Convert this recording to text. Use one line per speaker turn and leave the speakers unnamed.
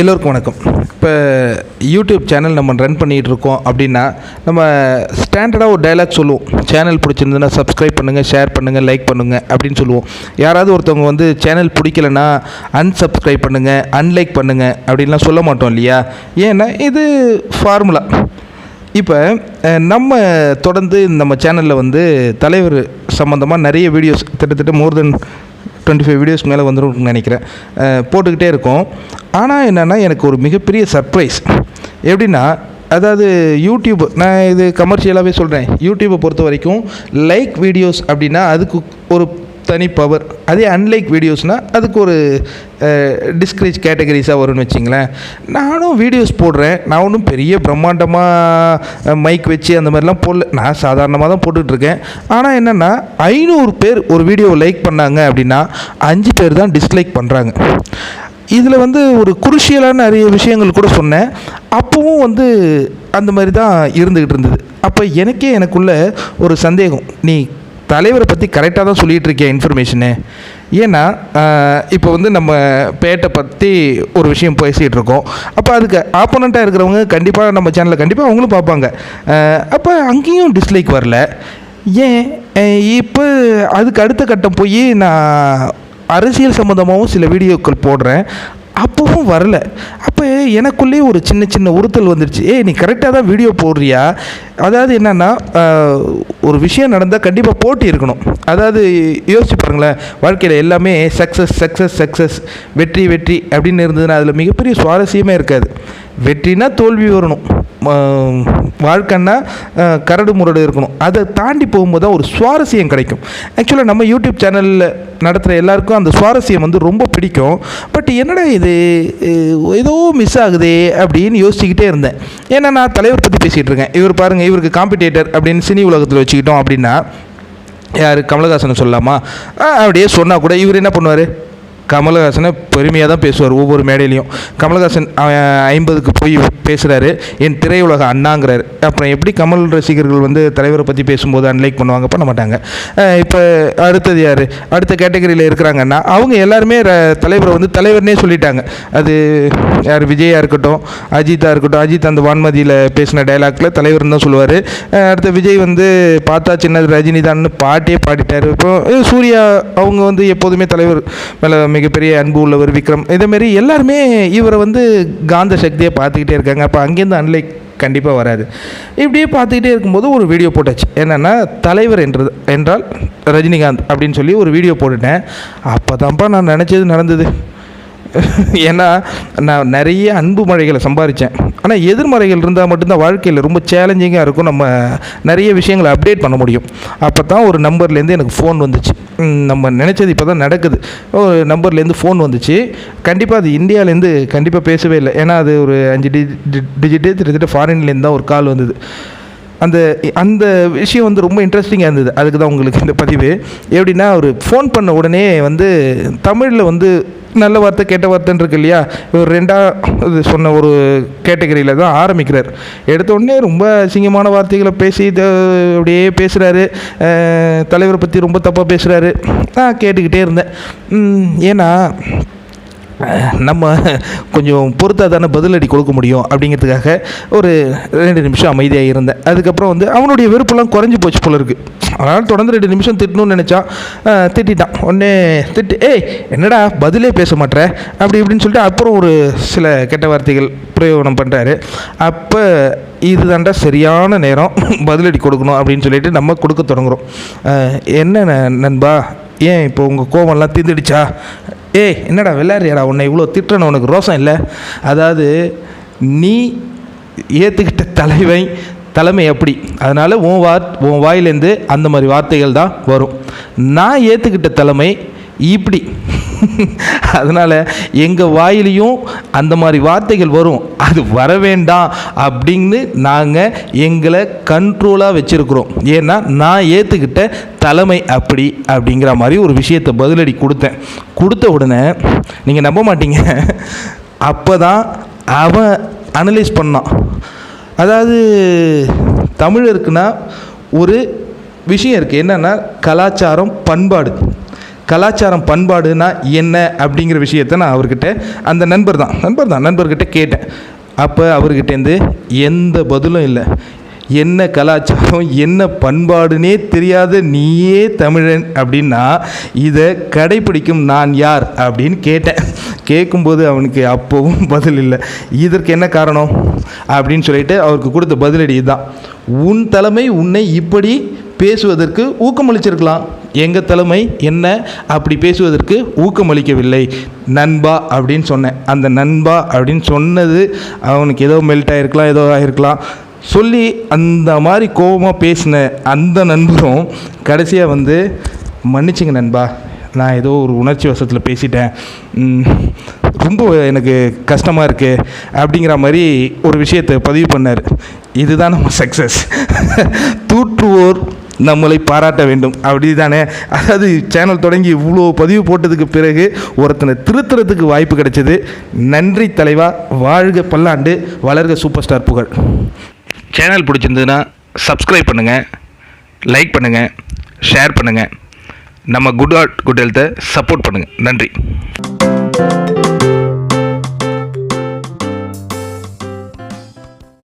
எல்லோருக்கும் வணக்கம். இப்போ யூடியூப் சேனல் நம்ம ரன் பண்ணிகிட்டு இருக்கோம் அப்படின்னா நம்ம ஸ்டாண்டர்டாக ஒரு டைலாக் சொல்லுவோம். சேனல் பிடிச்சிருந்ததுன்னா சப்ஸ்கிரைப் பண்ணுங்கள் ஷேர் பண்ணுங்கள் லைக் பண்ணுங்கள் அப்படின்னு சொல்லுவோம். யாராவது ஒருத்தவங்க வந்து சேனல் பிடிக்கலனா அன்சப்ஸ்கிரைப் பண்ணுங்கள் அன்லைக் பண்ணுங்கள் அப்படின்லாம் சொல்ல மாட்டோம் இல்லையா? ஏன்னா இது ஃபார்முலா இப்போ நம்ம தொடர்ந்து நம்ம சேனலில் வந்து தலைவர் சம்மந்தமாக நிறைய வீடியோஸ் கிட்டத்தட்ட more than twenty five videos மேலே வந்துரும்னு நினைக்கிறேன். போட்டுக்கிட்டே இருக்கோம். ஆனால் என்னென்னா எனக்கு ஒரு மிகப்பெரிய சர்ப்ரைஸ் எப்படின்னா அதாவது யூடியூப் நான் இது கமர்ஷியலாகவே சொல்கிறேன் யூடியூப்பை பொறுத்த வரைக்கும் லைக் வீடியோஸ் அப்படின்னா அதுக்கு ஒரு தனி பவர் அதே அன்லைக் வீடியோஸ்னால் அதுக்கு ஒரு டிஸ்கரேஜ் கேட்டகரிஸாக வரும்னு வச்சிங்களேன். நானும் வீடியோஸ் போடுறேன். நான் ஒன்றும் பெரிய பிரம்மாண்டமாக மைக் வச்சு அந்த மாதிரிலாம் போடல. நான் சாதாரணமாக தான் போட்டுட்ருக்கேன். ஆனால் என்னென்னா ஐநூறு பேர் ஒரு வீடியோவை லைக் பண்ணாங்க அப்படின்னா அஞ்சு பேர் தான் டிஸ்லைக் பண்ணுறாங்க இதில் வந்து ஒரு குருஷியலான நிறைய விஷயங்கள் கூட சொன்னேன். அப்போவும் வந்து அந்த மாதிரி தான் இருந்துக்கிட்டு இருந்தது. அப்போ எனக்கே எனக்குள்ள ஒரு சந்தேகம். நீ தலைவரை பற்றி கரெக்டாக தான் சொல்லிகிட்டு இருக்கேன் இன்ஃபர்மேஷனு ஏன்னா இப்போ வந்து நம்ம பேட்டை பற்றி ஒரு விஷயம் பேசிகிட்டு இருக்கோம். அப்போ அதுக்கு ஆப்போனண்ட்டாக இருக்கிறவங்க கண்டிப்பாக நம்ம சேனலில் கண்டிப்பாக அவங்களும் பார்ப்பாங்க. அப்போ அங்கேயும் டிஸ்லைக் வரல. ஏன்? இப்போ அதுக்கு அடுத்த கட்டம் போய் நான் அரசியல் சம்மந்தமாகவும் சில வீடியோக்கள் போடுறேன். அப்பவும் வரல. அப்போ எனக்குள்ளேயே ஒரு சின்ன சின்ன உறுத்தல் வந்துடுச்சு ஏய் நீ கரெக்டாக தான் வீடியோ போடுறியா? அதாவது என்னென்னா ஒரு விஷயம் நடந்தால் கண்டிப்பாக போட்டி இருக்கணும். அதாவது யோசிச்சு பாருங்களேன். வாழ்க்கையில் எல்லாமே சக்ஸஸ் சக்ஸஸ் சக்ஸஸ் வெற்றி வெற்றி அப்படின்னு இருந்ததுன்னா அதில் மிகப்பெரிய சுவாரஸ்யமே இருக்காது. வெற்றினா தோல்வி வரணும். வாழ்க்கைன்னா கரடு முரடு இருக்கணும். அதை தாண்டி போகும்போது தான் ஒரு சுவாரஸ்யம் கிடைக்கும். ஆக்சுவலாக நம்ம யூடியூப் சேனலில் நடத்துகிற எல்லாருக்கும் அந்த சுவாரஸ்யம் வந்து ரொம்ப பிடிக்கும். பட் என்னடா இது? ஏதோ மிஸ் ஆகுதே அப்படின்னு யோசிச்சுக்கிட்டே இருந்தேன். ஏன்னா நான் தலைவர் பற்றி பேசிகிட்டு இருக்கேன். இவர் பாருங்கள் இவருக்கு காம்படிட்டர் அப்படின்னு சினி உலகத்தில் வச்சுக்கிட்டோம் அப்படின்னா யார்? கமலஹாசனை சொல்லலாமா? அப்படியே சொன்னால் கூட இவர் என்ன பண்ணுவார்? கமலஹாசனை பெருமையாக தான் பேசுவார் ஒவ்வொரு மேடையிலையும். கமலஹாசன் அவன் ஐம்பதுக்கு போய் பேசுகிறாரு என் திரையுலக அண்ணாங்கிறார். அப்புறம் எப்படி கமல் ரசிகர்கள் வந்து தலைவரை பற்றி பேசும்போது அன்லைக் பண்ணுவாங்க? பண்ண மாட்டாங்க. இப்போ அடுத்தது யார்? அடுத்த கேட்டகரியில் இருக்கிறாங்கன்னா அவங்க எல்லாருமே ர- தலைவரை வந்து தலைவர்னே சொல்லிட்டாங்க. அது யார்? விஜயா இருக்கட்டும் அஜித்தாக இருக்கட்டும் அஜித் அந்த வான்மதியில் பேசின டைலாக்ல தலைவர்னு தான் சொல்லுவார். அடுத்த விஜய் வந்து பார்த்தா சின்னது ரஜினி தான் பாட்டே பாடிட்டார். இப்போ சூர்யா அவங்க வந்து எப்போதுமே தலைவர் மேலே மிகப்பெரிய அன்பு உள்ளவர் விக்ரம். இதேமாரி எல்லாருமே இவரை வந்து காந்த சக்தியை பார்த்துக்கிட்டே இருக்காங்க. அப்போ அங்கேருந்து அன்லைக் கண்டிப்பாக வராது. இப்படியே பார்த்துக்கிட்டே இருக்கும்போது ஒரு வீடியோ போட்டாச்சு. என்னென்னா தலைவர் என்றது என்றால் ரஜினிகாந்த் அப்படின்னு சொல்லி ஒரு வீடியோ போட்டுட்டேன். அப்போ தான்ப்பா நான் நினச்சது நடந்தது. ஏன்னா நான் நிறைய அன்பு மழைகளை சம்பாதிச்சேன் ஆனால் எதிர்மறைகள் இருந்தால் மட்டும்தான் வாழ்க்கையில் ரொம்ப சேலஞ்சிங்காக இருக்கும் நம்ம நிறைய விஷயங்களை அப்டேட் பண்ண முடியும் அப்போ தான் ஒரு நம்பர்லேருந்து எனக்கு ஃபோன் வந்துச்சு நம்ம நினச்சது இப்போ தான் நடக்குது ஒரு நம்பர்லேருந்து ஃபோன் வந்துச்சு கண்டிப்பாக அது இந்தியாவிலேருந்து கண்டிப்பாக பேசவே இல்லை ஏன்னா அது ஒரு அஞ்சு டி டிஜிட்டு திட்டத்தட்ட ஃபாரின்லேருந்து தான் ஒரு கால் வந்தது அந்த அந்த விஷயம் வந்து ரொம்ப இன்ட்ரெஸ்டிங்காக இருந்தது. அதுக்கு தான் உங்களுக்கு இந்த பதிவு. எப்படின்னா ஒரு ஃபோன் பண்ண உடனே வந்து தமிழில் வந்து நல்ல வார்த்தை கெட்ட வார்த்தைன்னு இருக்கு இல்லையா? இவர் ரெண்டாவது சொன்ன ஒரு கேட்டகரியில் தான் ஆரம்பிக்கிறார். எடுத்த உடனே ரொம்ப அசிங்கமான வார்த்தைகளை பேசி அப்படியே பேசுகிறாரு தலைவரை பற்றி ரொம்ப தப்பாக பேசுகிறாரு நான் கேட்டுக்கிட்டே இருந்தேன். ஏன்னா நம்ம கொஞ்சம் பொறுத்தா தானே பதிலடி கொடுக்க முடியும் அப்படிங்கிறதுக்காக ஒரு ரெண்டு நிமிஷம் அமைதியாக இருந்தேன். அதுக்கப்புறம் வந்து அவனுடைய வெறுப்பெல்லாம் குறைஞ்சி போச்சு போல இருக்கு. அதனால் தொடர்ந்து ரெண்டு நிமிஷம் திட்டணும்னு நினச்சான் திட்டான் உடனே திட்டு ஏய் என்னடா பதிலே பேச மாட்டேற அப்படி இப்படின்னு சொல்லிட்டு அப்புறம் ஒரு சில கெட்ட வார்த்தைகள் பிரயோகனம் பண்ணுறாரு அப்போ இதுதாண்டா சரியான நேரம் பதிலடி கொடுக்கணும் அப்படின்னு சொல்லிட்டு நம்ம கொடுக்க தொடங்குறோம். என்ன நண்பா ஏன் இப்போ உங்கள் கோவம்லாம் தீர்ந்துடுச்சா ஏய் என்னடா விளையாடுறியாடா? உன்னை இவ்வளோ திட்டுறன உனக்கு ரோசம் இல்லை? அதாவது நீ ஏற்றுக்கிட்ட தலைவை தலைமை அப்படி அதனால் உன் வா உன் வாயிலேருந்து அந்த மாதிரி வார்த்தைகள் தான் வரும். நான் ஏற்றுக்கிட்ட தலைமை இப்படி. அதனால் எங்கள் வாயிலையும் அந்த மாதிரி வார்த்தைகள் வரும். அது வர வேண்டாம் அப்படின்னு நாங்கள் எங்களை கண்ட்ரோலாக வச்சுருக்குறோம். ஏன்னா நான் ஏற்றுக்கிட்ட தலைமை அப்படி அப்படிங்கிற மாதிரி ஒரு விஷயத்தை பதிலடி கொடுத்தேன். கொடுத்த உடனே நீங்கள் நம்ப மாட்டீங்க. அப்போ தான் அவன் அனலைஸ் பண்ணான். அதாவது தமிழருக்குன்னா ஒரு விஷயம் இருக்குது என்னென்னா கலாச்சாரம் பண்பாடு. கலாச்சாரம் பண்பாடுனா என்ன அப்படிங்கிற விஷயத்த நான் அவர்கிட்ட அந்த நண்பர் தான் நண்பர் தான் நண்பர்கிட்ட கேட்டேன். அப்போ அவர்கிட்டேருந்து எந்த பதிலும் இல்லை. என்ன கலாச்சாரம் என்ன பண்பாடுனே தெரியாத நீயே தமிழன் அப்படின்னா இதை கடைப்பிடிக்கும் நான் யார் அப்படின்னு கேட்டேன். கேட்கும்போது அவனுக்கு அப்போவும் பதில் இல்லை. இதற்கு என்ன காரணம் அப்படின்னு சொல்லிட்டு அவருக்கு கொடுத்த பதிலடி இதுதான். உன் தலைமை உன்னை இப்படி பேசுவதற்கு ஊக்கமளிச்சிருக்கலாம். எங்கள் தலைமை என்ன? அப்படி பேசுவதற்கு ஊக்கமளிக்கவில்லை நண்பா அப்படின்னு சொன்னேன். அந்த நண்பா அப்படின்னு சொன்னது அவனுக்கு ஏதோ மெல்ட் ஆகிருக்கலாம் ஏதோ ஆகிருக்கலாம் சொல்லி அந்த மாதிரி கோபமாக பேசின அந்த நண்பரும் கடைசியாக வந்து மன்னிச்சுங்க நண்பா நான் ஏதோ ஒரு உணர்ச்சி வசத்தில் பேசிட்டேன். ரொம்ப எனக்கு கஷ்டமாக இருக்குது அப்படிங்கிற மாதிரி ஒரு விஷயத்தை பதிவு பண்ணார். இதுதான் நம்ம சக்ஸஸ் தூற்றுவோர் நம்மளை பாராட்ட வேண்டும். அப்படி தானே அதாவது சேனல் தொடங்கி இவ்வளோ பதிவு போட்டதுக்கு பிறகு ஒருத்தனை திருத்துறதுக்கு வாய்ப்பு கிடைச்சது. நன்றி தலைவா வாழ்க பல்லாண்டு வளர்க சூப்பர் ஸ்டார் புகழ். சேனல் பிடிச்சிருந்ததுன்னா சப்ஸ்கிரைப் பண்ணுங்கள் லைக் பண்ணுங்கள் ஷேர் பண்ணுங்கள் நம்ம குட் ஆர்ட் குட் ஹெல்த்தை சப்போர்ட் பண்ணுங்கள் நன்றி.